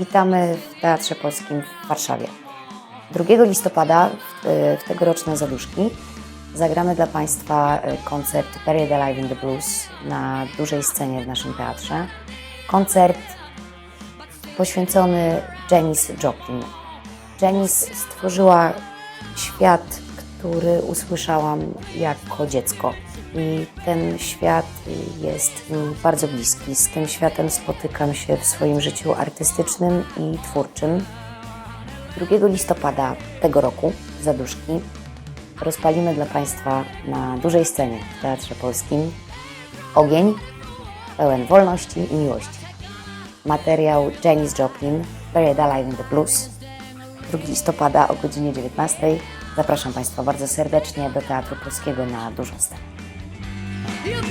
Witamy w Teatrze Polskim w Warszawie. 2 listopada w, e, w tegoroczne zaduszki zagramy dla Państwa e, koncert Period Alive in the Blues na dużej scenie w naszym teatrze. Koncert poświęcony Janis Joplin. Janis stworzyła świat, który usłyszałam jako dziecko. I ten świat jest mi bardzo bliski. Z tym światem spotykam się w swoim życiu artystycznym i twórczym. 2 listopada tego roku, zaduszki, rozpalimy dla Państwa na dużej scenie w Teatrze Polskim ogień pełen wolności i miłości. Materiał Janis Joplin, Buried Alive in the Blues, 2 listopada o godzinie 19. Zapraszam Państwa bardzo serdecznie do Teatru Polskiego na dużą scenę. You